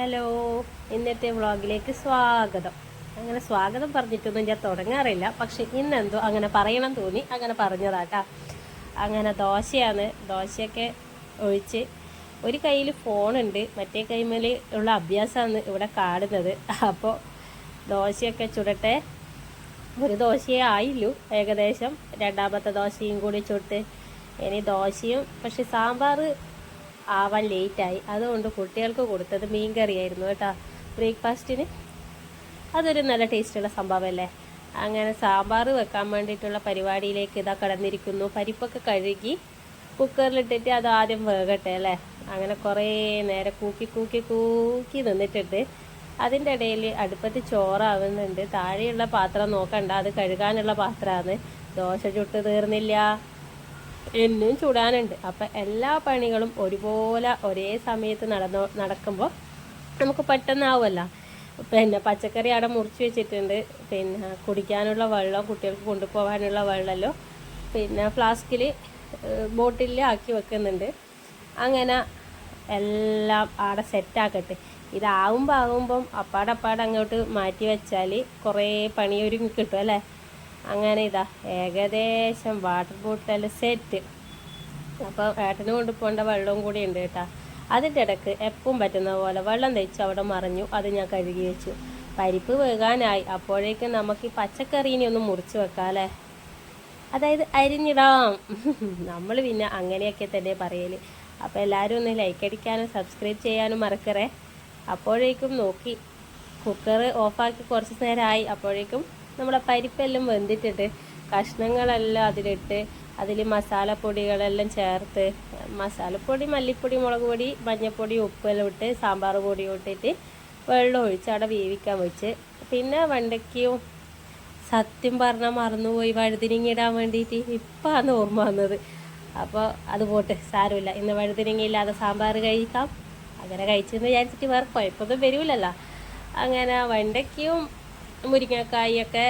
Hello ഇന്നത്തെ വ്ളോഗിലേക്ക് സ്വാഗതം. അങ്ങനെ സ്വാഗതം പറഞ്ഞിട്ടൊന്നും ഞാൻ തുടങ്ങാറില്ല. പക്ഷെ ഇന്നെന്തോ അങ്ങനെ പറയണം തോന്നി. അങ്ങനെ പറഞ്ഞതാട്ടാ അങ്ങനെ ദോശയാണ്. ദോശയൊക്കെ ഒഴിച്ച് ഒരു കയ്യിൽ ഫോണുണ്ട്. മറ്റേ കൈമേൽ ഉള്ള അഭ്യാസമാണ് ഇവിടെ കാണുന്നത്. അപ്പോൾ ദോശയൊക്കെ ചുടട്ടെ. ഒരു ദോശയേ ആയില്ലു ഏകദേശം രണ്ടാമത്തെ ദോശയും കൂടി ചുട്ട് ഇനി ദോശയും പക്ഷെ സാമ്പാർ ആവാൻ ലേറ്റായി അതുകൊണ്ട് കുട്ടികൾക്ക് കൊടുത്തത് മീൻ കറിയായിരുന്നു കേട്ടോ. ബ്രേക്ക്ഫാസ്റ്റിന് അതൊരു നല്ല ടേസ്റ്റുള്ള സംഭവമല്ലേ? അങ്ങനെ സാമ്പാർ വെക്കാൻ വേണ്ടിയിട്ടുള്ള പരിപാടിയിലേക്ക് ഇതാ കടന്നിരിക്കുന്നു. പരിപ്പൊക്കെ കഴുകി കുക്കറിലിട്ടിട്ട് അത് ആദ്യം വേകട്ടെ അല്ലേ? അങ്ങനെ കുറേ നേരം കൂക്കി കൂക്കി കൂക്കി നിന്നിട്ടുണ്ട്. അതിന്റെ ഇടയിൽ അടുപ്പത്ത് ചോറാവുന്നുണ്ട്. താഴെയുള്ള പാത്രം നോക്കണ്ട. അത് കഴുകാനുള്ള പാത്രമാണ്. ദോശ ചുട്ട് തീർന്നില്ല. എന്നും ചുടാനുണ്ട്. അപ്പം എല്ലാ പണികളും ഒരുപോലെ ഒരേ സമയത്ത് നടന്നോ നടക്കുമ്പോൾ നമുക്ക് പെട്ടെന്നാവുമല്ലോ. പിന്നെ പച്ചക്കറി അവിടെ മുറിച്ച് വെച്ചിട്ടുണ്ട്. പിന്നെ കുടിക്കാനുള്ള വെള്ളം കുട്ടികൾക്ക് കൊണ്ടുപോകാനുള്ള വെള്ളമല്ലോ പിന്നെ ഫ്ലാസ്കിൽ ബോട്ടിലിൽ ആക്കി വെക്കുന്നുണ്ട്. അങ്ങനെ എല്ലാം അവിടെ സെറ്റാക്കട്ടെ. ഇതാവുമ്പോൾ ആകുമ്പം അപ്പാടപ്പാട് അങ്ങോട്ട് മാറ്റി വെച്ചാൽ കുറേ പണി ഒരുങ്ങി കിട്ടും അല്ലേ? അങ്ങനെ ഇതാ ഏകദേശം വാട്ടർ ബോട്ടിൽ സെറ്റ് അപ്പോൾ ഏട്ടന് കൊണ്ടുപോകേണ്ട വെള്ളവും കൂടി ഉണ്ട് കേട്ടോ. അതിന്റെ ഇടയ്ക്ക് എപ്പം പറ്റുന്ന പോലെ വെള്ളം തേച്ച് അവിടെ മറിഞ്ഞു അത് ഞാൻ കഴുകി വെച്ചു. പരിപ്പ് വേകാനായി അപ്പോഴേക്കും നമുക്ക് ഈ പച്ചക്കറീനെ ഒന്ന് മുറിച്ച് വെക്കാമല്ലേ അതായത് അരിഞ്ഞിടാം. നമ്മൾ പിന്നെ അങ്ങനെയൊക്കെ തന്നെ പറയൽ അപ്പോൾ എല്ലാവരും ഒന്ന് ലൈക്ക് അടിക്കാനും സബ്സ്ക്രൈബ് ചെയ്യാനും മറക്കറേ. അപ്പോഴേക്കും നോക്കി കുക്കർ ഓഫാക്കി കുറച്ച് നേരമായി അപ്പോഴേക്കും നമ്മുടെ പരിപ്പെല്ലാം വെന്തിട്ടിട്ട് കഷ്ണങ്ങളെല്ലാം അതിലിട്ട് അതിൽ മസാലപ്പൊടികളെല്ലാം ചേർത്ത് മസാലപ്പൊടി മല്ലിപ്പൊടി മുളക് പൊടി മഞ്ഞൾപ്പൊടി ഉപ്പെല്ലാം ഇട്ട് സാമ്പാർ പൊടി ഇട്ടിട്ട് വെള്ളം ഒഴിച്ച് അവിടെ വേവിക്കാൻ വെച്ച്. പിന്നെ വെണ്ടയ്ക്കയും സത്യം പറഞ്ഞാൽ മറന്നുപോയി വഴുതിരിങ്ങിടാൻ വേണ്ടിയിട്ട് ഇപ്പാണ് ഓർമ്മ വന്നത്. അപ്പോൾ അത് പോട്ട് സാരമില്ല. ഇന്ന് വഴുതിരിങ്ങ ഇല്ലാതെ സാമ്പാർ കഴിക്കാം. അങ്ങനെ കഴിച്ചെന്ന് വിചാരിച്ചിട്ട് വേറെ കുഴപ്പമൊന്നും വരില്ലല്ലോ അങ്ങനെ വെണ്ടയ്ക്കയും മുരിങ്ങക്കായൊക്കെ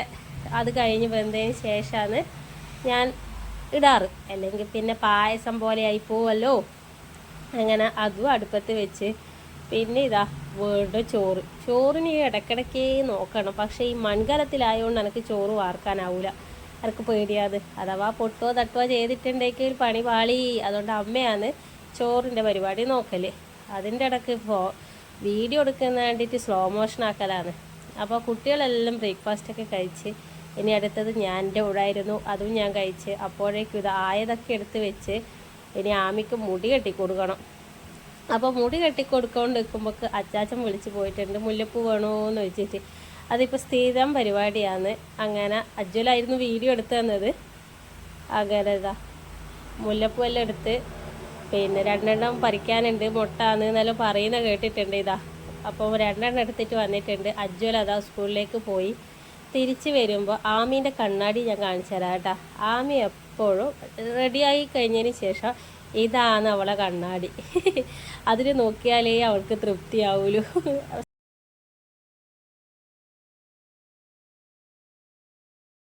അത് കഴിഞ്ഞ് വെന്തതിന് ശേഷമാണ് ഞാൻ ഇടാറ്. അല്ലെങ്കിൽ പിന്നെ പായസം പോലെ ആയി പോവല്ലോ. അങ്ങനെ അതും അടുപ്പത്ത് വെച്ച് പിന്നെ ഇതാ വീണ്ടും ചോറ്. ചോറിന് ഇടയ്ക്കിടയ്ക്ക് നോക്കണം. പക്ഷേ ഈ മൺകലത്തിലായതുകൊണ്ട് എനിക്ക് ചോറ് വാർക്കാനാവില്ല എനിക്ക് പേടിയാത്. അഥവാ പൊട്ടോ തട്ടോ ചെയ്തിട്ടുണ്ടെങ്കിൽ പണി പാളി. അതുകൊണ്ട് അമ്മയാണ് ചോറിന്റെ പരിപാടി നോക്കൽ അതിന്റെ ഇടയ്ക്ക് വീഡിയോ എടുക്കുന്ന വേണ്ടിയിട്ട് സ്ലോ മോഷൻ ആക്കലാണ്. അപ്പോൾ കുട്ടികളെല്ലാം ബ്രേക്ക്ഫാസ്റ്റൊക്കെ കഴിച്ച് ഇനി അടുത്തത് ഞാൻ എന്റെ ഉഴായിരുന്നു അതും ഞാൻ കഴിച്ച്. അപ്പോഴേക്കും ഇത് ആയതൊക്കെ എടുത്ത് വെച്ച് ഇനി ആമിക്ക് മുടി കെട്ടി കൊടുക്കണം. അപ്പോൾ മുടി കെട്ടി കൊടുക്കൊണ്ട് നിൽക്കുമ്പോൾ അച്ചാച്ചൻ വിളിച്ച് പോയിട്ടുണ്ട് മുല്ലപ്പൂ വേണോന്ന് വെച്ചിട്ട് അതിപ്പോൾ സ്ഥിരം പരിപാടിയാണ്. അങ്ങനെ അജ്വലായിരുന്നു വീഡിയോ എടുത്തു തന്നത്. അങ്ങനെ ഇതാ മുല്ലപ്പൂ എല്ലാം എടുത്ത് പിന്നെ രണ്ടെണ്ണം പറിക്കാനുണ്ട് മുട്ടാന്ന് എന്നെല്ലാം പറയുന്ന കേട്ടിട്ടുണ്ട് ഇതാ. അപ്പോൾ രണ്ടെണ്ണം എടുത്തിട്ട് വന്നിട്ടുണ്ട്. അജ്വൽ അതാ സ്കൂളിലേക്ക് പോയി. തിരിച്ച് വരുമ്പോൾ ആമീന്റെ കണ്ണാടി ഞാൻ കാണിച്ചു തരാം കേട്ടോ. ആമി എപ്പോഴും റെഡിയായി കഴിഞ്ഞതിന് ശേഷം ഇതാണ് അവളെ കണ്ണാടി. അതിൽ നോക്കിയാലേ അവൾക്ക് തൃപ്തിയാവൂലൂ.